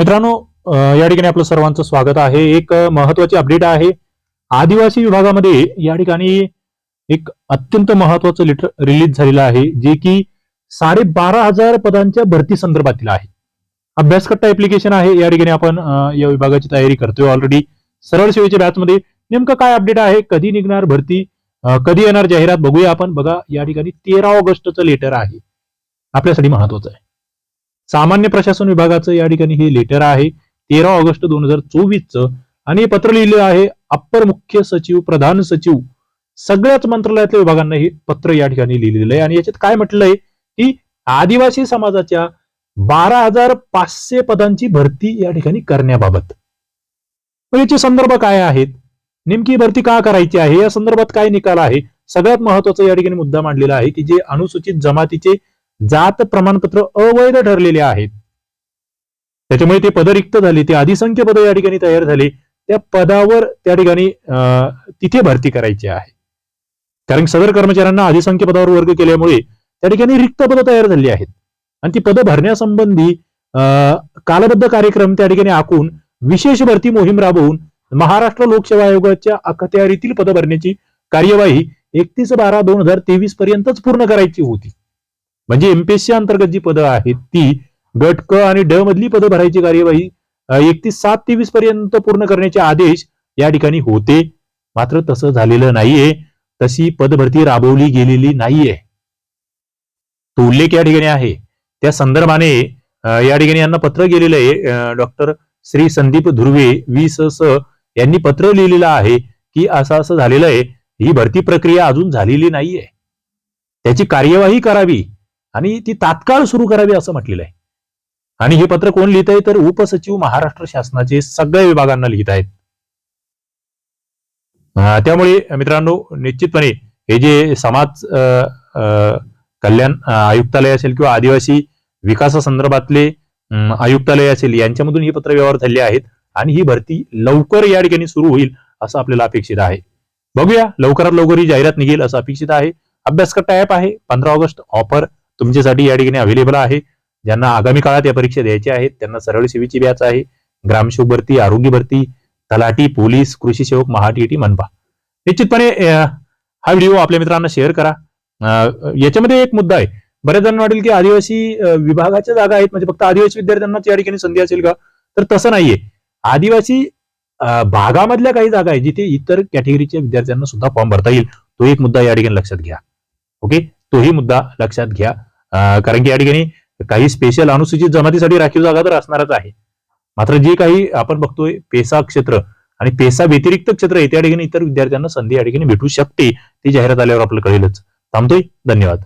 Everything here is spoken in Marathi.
मित्रांनो या ठिकाणी आपलं सर्वांचं स्वागत आहे. एक महत्वाची अपडेट आहे. आदिवासी विभागामध्ये या ठिकाणी एक अत्यंत महत्वाचं लेटर रिलीज झालेलं आहे जे की साडे बारा हजार पदांच्या भरती संदर्भातील आहे. अभ्यासकट्टा ऍप्लिकेशन आहे. या ठिकाणी आपण या विभागाची तयारी करतोय ऑलरेडी सरळ सेवेच्या बॅचमध्ये नेमकं काय अपडेट आहे? कधी निघणार भरती? कधी येणार जाहिरात? बघूया आपण. बघा या ठिकाणी तेरा ऑगस्टचं लेटर आहे. आपल्यासाठी महत्वाचं आहे. सामान्य प्रशासन विभागाचं या ठिकाणी हे लेटर आहे. तेरा ऑगस्ट दोन हजार चोवीसचं. आणि हे पत्र लिहिलं आहे अप्पर मुख्य सचिव प्रधान सचिव सगळ्याच मंत्रालयातल्या विभागांना हे पत्र या ठिकाणी लिहिलेलं आहे. आणि याच्यात काय म्हटलंय की आदिवासी समाजाच्या बारा हजार पाचशे पदांची भरती या ठिकाणी करण्याबाबत. याचे संदर्भ काय आहेत? नेमकी भरती का करायची आहे? या संदर्भात काय निकाल आहे? सगळ्यात महत्त्वाचा या ठिकाणी मुद्दा मांडलेला आहे की जे अनुसूचित जमातीचे जात प्रमाणपत्र अवैध ठरलेले आहेत. त्याच्यामुळे ते पद रिक्त झाले. ते अधिसंख्य पद या ठिकाणी तयार झाले. त्या पदावर त्या ठिकाणी अं, तिथे भरती करायची आहे. कारण सदर कर्मचाऱ्यांना अधिसंख्य पदावर वर्ग केल्यामुळे त्या ठिकाणी रिक्त पदं तयार झाली आहेत. आणि ती पदं भरण्यासंबंधी अं, कालबद्ध कार्यक्रम त्या ठिकाणी आखून विशेष भरती मोहीम राबवून महाराष्ट्र लोकसेवा आयोगाच्या अखत्यारीतील पदं भरण्याची कार्यवाही एकतीस बारा दोन हजार तेवीस पर्यंतच पूर्ण करायची होती. म्हणजे एमपीएससी अंतर्गत जी पदं आहेत ती गट क आणि ड मधली पदं भरायची कार्यवाही एकतीस सात तेवीस पर्यंत पूर्ण करण्याचे आदेश या ठिकाणी होते. मात्र तसं झालेलं नाहीये. तशी पदभरती राबवली गेलेली नाहीये. तो उल्लेख या ठिकाणी आहे. त्या संदर्भाने या ठिकाणी यांना पत्र गेलेलं आहे. डॉक्टर श्री संदीप धुर्वे वी स स यांनी पत्र लिहिलेलं आहे की असं असं झालेलं आहे. ही भरती प्रक्रिया अजून झालेली नाहीये. त्याची कार्यवाही करावी. आणि ती तात्काळ सुरू करावी असं म्हटलेलं आहे. आणि हे पत्र कोण लिहित आहे तर उपसचिव महाराष्ट्र शासनाचे सगळ्या विभागांना लिहित आहेत. त्यामुळे मित्रांनो निश्चितपणे हे जे समाज कल्याण आयुक्तालय असेल किंवा आदिवासी विकासासंदर्भातले आयुक्तालय असेल यांच्यामधून ही पत्र व्यवहार झाले आहेत आणि ही भरती लवकर या ठिकाणी सुरू होईल असं आपल्याला अपेक्षित आहे. बघूया लवकरात लवकर ही जाहिरात निघेल असं अपेक्षित आहे. अभ्यासकट्टा ऍप आहे पंधरा ऑगस्ट ऑफर तुमच्यासाठी या ठिकाणी अवेलेबल आहे. ज्यांना आगामी काळात या परीक्षा द्यायच्या आहेत त्यांना सरळ सेवेची बॅच आहे. ग्रामसेवक भरती आरोग्य भरती तलाठी पोलीस कृषी सेवक महाटीटी मनपा. निश्चितपणे हा व्हिडिओ आपल्या मित्रांना शेअर करा. याच्यामध्ये एक मुद्दा आहे. बऱ्याच जणांना वाटेल की आदिवासी विभागाच्या जागा आहेत. म्हणजे फक्त आदिवासी विद्यार्थ्यांनाच या ठिकाणी संधी असेल का? तर तसं नाहीये. आदिवासी भागामधल्या काही जागा आहेत जिथे इतर कॅटेगरीच्या विद्यार्थ्यांना सुद्धा फॉर्म भरता येईल. तो एक मुद्दा या ठिकाणी लक्षात घ्या. ओके तोही मुद्दा लक्षात घ्या. कारण की या ठिकाणी काही स्पेशल अनुसूचित जमातीसाठी राखीव जागा तर असणारच आहे. मात्र जे काही आपण बघतोय पेसा क्षेत्र आणि पेसा व्यतिरिक्त क्षेत्र आहे त्या ठिकाणी इतर विद्यार्थ्यांना संधी या ठिकाणी भेटू शकते ती जाहिरात आल्यावर आपल्याला कळेलच. थांबतोय धन्यवाद.